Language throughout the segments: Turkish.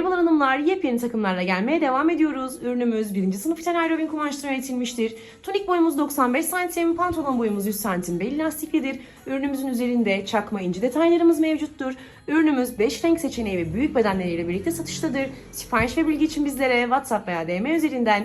Merhabalar hanımlar, yepyeni takımlarla gelmeye devam ediyoruz. Ürünümüz 1. sınıf için aerobin kumaştan üretilmiştir. Tunik boyumuz 95 cm, pantolon boyumuz 100 cm belli lastiklidir. Ürünümüzün üzerinde çakma inci detaylarımız mevcuttur. Ürünümüz 5 renk seçeneği ve büyük bedenleriyle birlikte satıştadır. Sipariş ve bilgi için bizlere WhatsApp veya DM üzerinden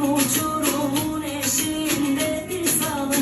不住